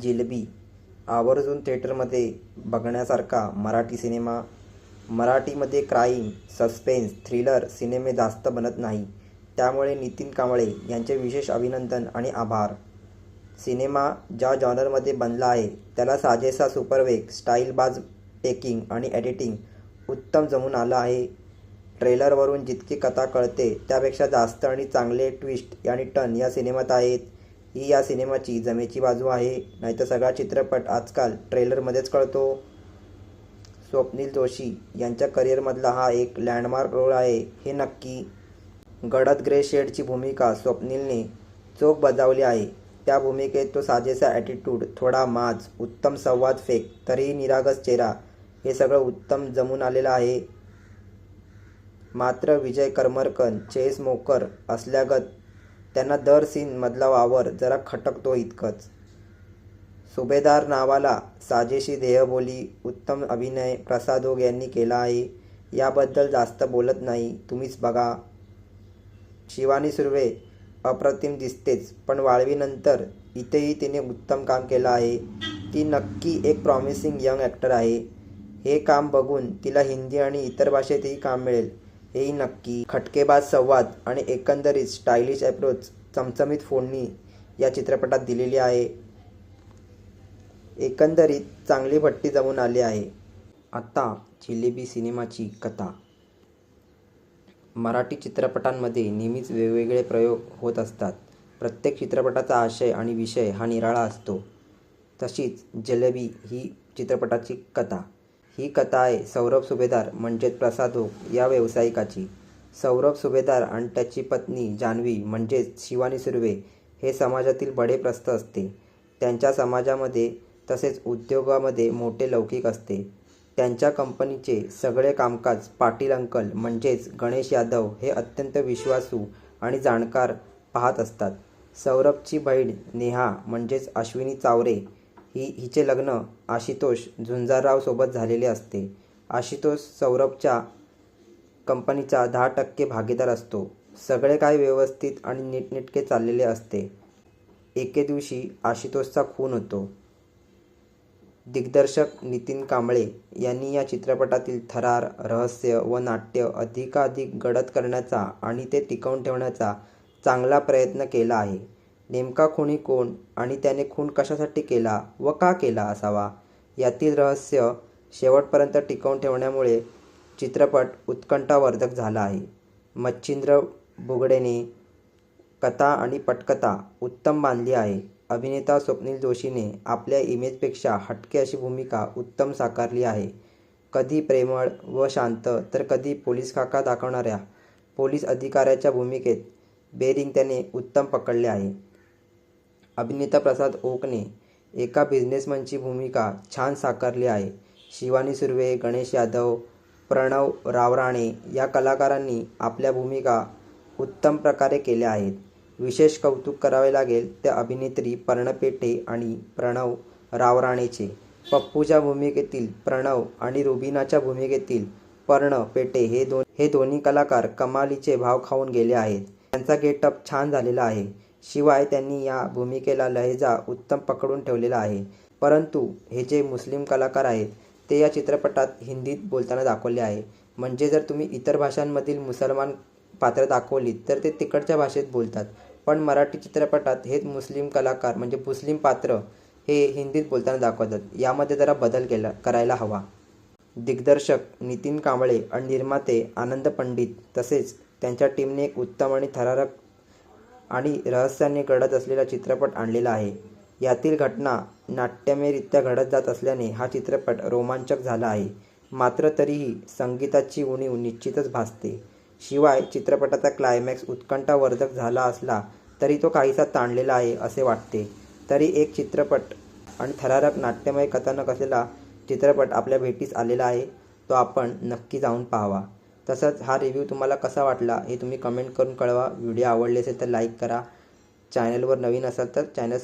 जिलबी आवर्जून थिएटरमध्ये बघण्यासारखा मराठी सिनेमा. मराठीमध्ये क्राईम सस्पेन्स थ्रिलर सिनेमे जास्त बनत नाही. त्यामुळे नितीन कांबळे यांचे विशेष अभिनंदन आणि आभार. सिनेमा ज्या जॉनरमध्ये बनला आहे त्याला साजेसा सुपरवेग स्टाईलबाज टेकिंग आणि एडिटिंग उत्तम जमून आलं आहे. ट्रेलरवरून जितकी कथा कळते त्यापेक्षा जास्त आणि चांगले ट्विस्ट आणि टन या सिनेमात आहेत. ही या सिनेमाची जमेची बाजू आहे. नाहीतर सगळा चित्रपट आजकाल ट्रेलरमध्येच कळतो. स्वप्नील जोशी यांच्या करिअरमधला हा एक लँडमार्क रोल आहे. हे नक्की गडद ग्रे शेडची भूमिका स्वप्नीलने चोख बजावली आहे. त्या भूमिकेत तो साजेसा ॲटिट्यूड थोडा माज उत्तम संवाद फेक तरीही निरागस चेहरा हे सगळं उत्तम जमून आलेलं आहे. मात्र विजय करमरकन चेस मोकर असल्यागत त्यांना दर सीनमधला वावर जरा खटकतो इतकंच. सुभेदार नावाला साजेशी देहबोली उत्तम अभिनय प्रसादोग यांनी केला आहे. याबद्दल जास्त बोलत नाही तुम्हीच बघा. शिवानी सुर्वे अप्रतिम दिसतेच पण वाळवीनंतर इथेही तिने उत्तम काम केलं आहे. ती नक्की एक प्रॉमिसिंग यंग ॲक्टर आहे. हे काम बघून तिला हिंदी आणि इतर भाषेतही काम मिळेल. हेही नक्की. खटकेबाज संवाद आणि एकंदरीत स्टायलिश अप्रोच चमचमीत फोडणी या चित्रपटात दिलेली आहे. एकंदरीत चांगली भट्टी जमून आली आहे. आता जिलेबी सिनेमाची कथा. मराठी चित्रपटांमध्ये नेहमीच वेगवेगळे प्रयोग होत असतात. प्रत्येक चित्रपटाचा आशय आणि विषय हा निराळा असतो. तशीच जलेबी ही चित्रपटाची कथा. ही कथा आहे सौरभ सुभेदार म्हणजेच प्रसाद ओक या व्यावसायिकाची. सौरभ सुभेदार आणि त्याची पत्नी जान्हवी म्हणजेच शिवानी सुर्वे हे समाजातील बडे प्रस्थ असते. त्यांच्या समाजामध्ये तसेच उद्योगामध्ये मोठे लौकिक असते. त्यांच्या कंपनीचे सगळे कामकाज पाटील अंकल म्हणजेच गणेश यादव हे अत्यंत विश्वासू आणि जाणकार पाहत असतात. सौरभची बहीण नेहा म्हणजेच अश्विनी चावरे ही हिचे लग्न आशितोष झुंजाररावसोबत झालेले असते. आशितोष सौरभच्या कंपनीचा दहा टक्के भागीदार असतो. सगळे काही व्यवस्थित आणि नीटनेटके चाललेले असते. एके दिवशी आशितोषचा खून होतो. दिग्दर्शक नितीन कांबळे यांनी या चित्रपटातील थरार रहस्य व नाट्य अधिकाधिक गडद करण्याचा आणि ते टिकवून ठेवण्याचा चांगला प्रयत्न केला आहे. नेमका खुनी कोण आणि त्याने खून कशासाठी केला व का केला असावा? यातील रहस्य शेवटपर्यंत टिकवून ठेवण्यामुळे चित्रपट उत्कंठावर्धक झाला आहे. मच्छिंद्र बुगडेने कथा आणि पटकथा उत्तम बांधली आहे. अभिनेता स्वप्नील जोशीने आपल्या इमेजपेक्षा हटके अशी भूमिका उत्तम साकारली आहे. कधी प्रेमळ व शांत तर कधी पोलीस काका दाखवणाऱ्या पोलीस अधिकाऱ्याच्या भूमिकेत बेरिंग त्याने उत्तम पकडले आहे. अभिनेता प्रसाद ओकने एका बिझनेसमनची भूमिका छान साकारली आहे. शिवानी सुर्वे गणेश यादव प्रणव रावराणे या कलाकारांनी आपल्या भूमिका उत्तम प्रकारे केल्या आहेत. विशेष कौतुक करावे लागेल त्या अभिनेत्री पर्णपेटे आणि प्रणव रावराणेचे. पप्पूच्या भूमिकेतील प्रणव आणि रुबिनाच्या भूमिकेतील पर्ण पेटे हे दोन हे दोन्ही कलाकार कमालीचे भाव खाऊन गेले आहेत. त्यांचा गेटअप छान झालेला आहे. शिवाय त्यांनी या भूमिकेला लहेजा उत्तम पकडून ठेवलेला आहे. परंतु हे जे मुस्लिम कलाकार आहेत ते या चित्रपटात हिंदीत बोलताना दाखवले आहे. म्हणजे जर तुम्ही इतर भाषांमधील मुसलमान पात्र दाखवलीत तर ते तिकडच्या भाषेत बोलतात. पण मराठी चित्रपटात हेच मुस्लिम कलाकार म्हणजे मुस्लिम पात्र हे हिंदीत बोलताना दाखवतात. यामध्ये जरा बदल केला करायला हवा. दिग्दर्शक नितीन कांबळे आणि निर्माते आनंद पंडित तसेच त्यांच्या टीमने एक उत्तम आणि थरारक आणि रहस्याने घडत असलेला चित्रपट आणलेला आहे. यातील घटना नाट्यमयरित्या घडत जात असल्याने हा चित्रपट रोमांचक झाला आहे. मात्र तरीही संगीताची उणीव निश्चितच भासते. शिवाय चित्रपटाचा क्लायमॅक्स उत्कंठावर्धक झाला असला तरी तो काहीसा ताणलेला आहे असे वाटते. तरी एक चित्रपट आणि थरारक नाट्यमय कथानक असलेला चित्रपट आपल्या भेटीस आलेला आहे तो आपण नक्की जाऊन पाहावा. तसंच हा रिव्ह्यू तुम्हाला कसा वाटला हे तुम्ही कमेंट करून कळवा. व्हिडिओ आवडले असेल तर लाईक करा. चॅनलवर नवीन असाल तर चॅनल